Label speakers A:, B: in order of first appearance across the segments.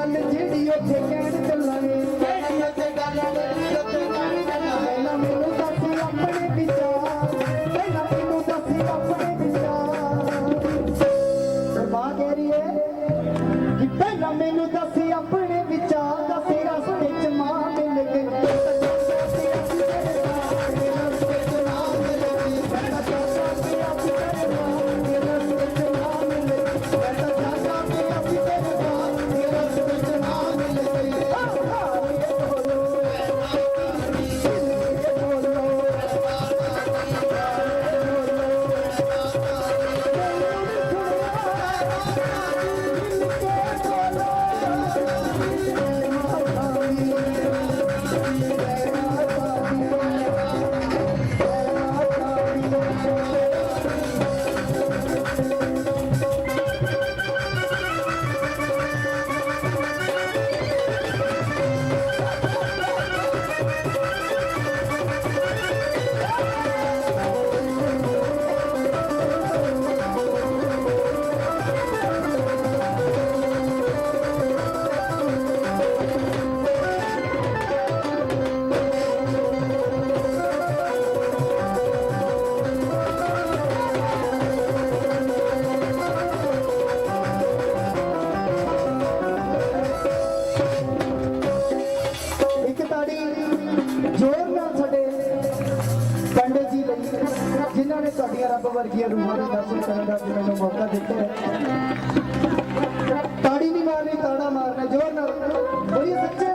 A: ਗੱਲ ਜਿਹੜੀ ਉੱਥੇ ਕਹਿਣ ਚੱਲਾਂਗੇ।
B: ਕਿਹੜੀ ਉੱਤੇ ਗੱਲ ਜਿਹੜੀ ਉੱਤੇ ਕਹਿਣ ਚੱਲਾਂਗੇ।
A: ਪਹਿਲਾਂ ਮੈਨੂੰ ਦੱਸ ਆਪਣੇ ਵਿਚਾਰ। ਪਹਿਲਾਂ ਮੈਨੂੰ ਦੱਸ ਆਪਣੇ ਵਿਚਾਰ। ਤੇ ਕਹਿ ਰਹੀ ਹੈ ਕਿ ਪਹਿਲਾਂ ਮੈਨੂੰ ਦੱਸ ਆਪਣੇ ਵਰਗੀਆਂ ਰੂਹਾਂ ਦੇ ਦਰਸ਼ਨ ਕਰਨ ਦਾ ਮੈਨੂੰ ਮੌਕਾ ਦਿੱਤਾ ਤਾੜੀ ਨਹੀਂ ਮਾਰਨੀ, ਤਾੜਾ ਮਾਰਨਾ, ਜ਼ੋਰ ਨਾਲ ਬੋਲੀ ਸੱਚੇ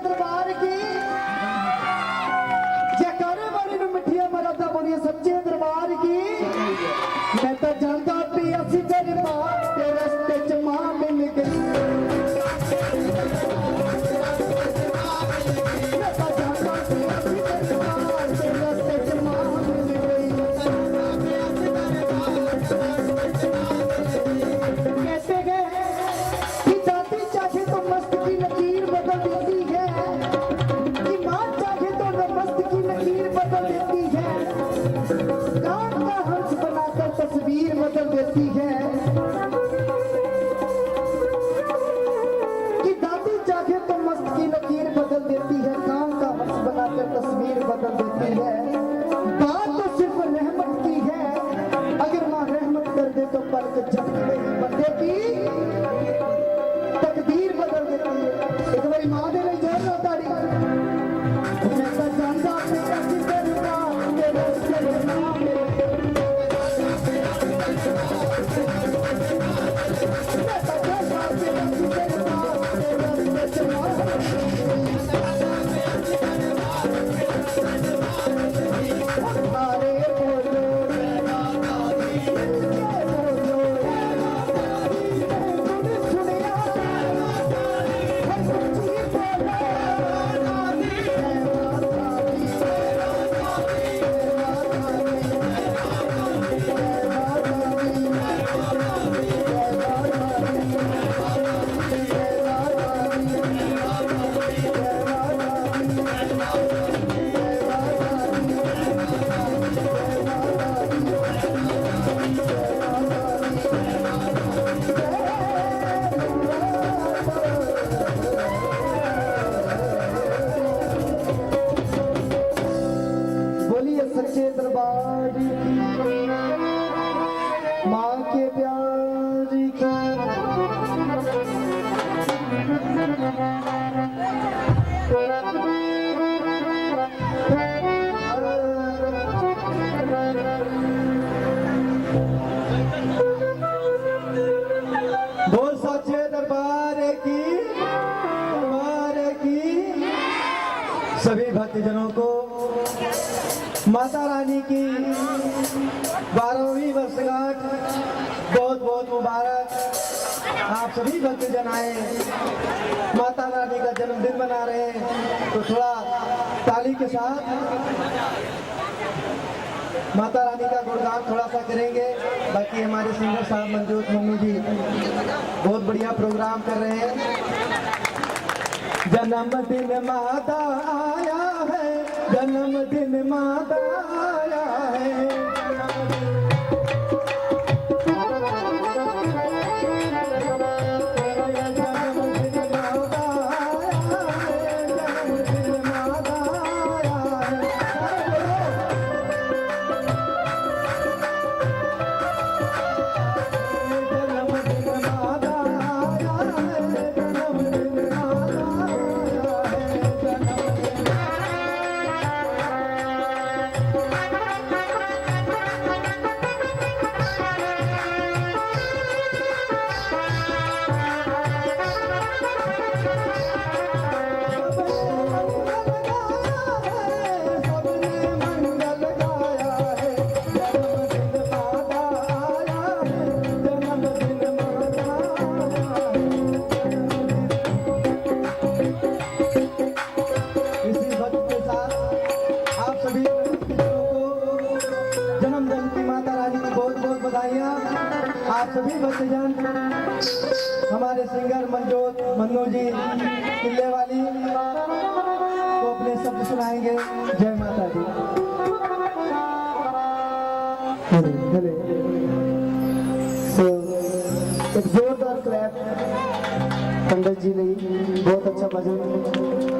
A: बदल देती है कि दादी चाहे तो मस्त की लकीर बदल देती है, काम का हंस बनाकर तस्वीर बदल देती है। बात तो सिर्फ़ रहमत की है, अगर माँ रहमत कर दे तो पलक झपकते ही बंदे की तकदीर बदल देती है। एक बारी माँ सभी भक्तजनों को माता रानी की बारहवीं वर्षगांठ बहुत बहुत मुबारक। आप सभी भक्तजन आए, माता रानी का जन्मदिन मना रहे हैं तो थोड़ा ताली के साथ माता रानी का गुणगान थोड़ा सा करेंगे। बाकी हमारे सिंगर साहब मंजूर मम्मी जी, बहुत बढ़िया प्रोग्राम कर रहे हैं। जन्मदिन माता आया है, जन्मदिन माता आया है। नवजोत मन्नू जी किले वाली को अपने शब्द सुनाएँगे। जय माता दी। एक जोरदार क्लैप पंडित जी ने बहुत अच्छा भजन।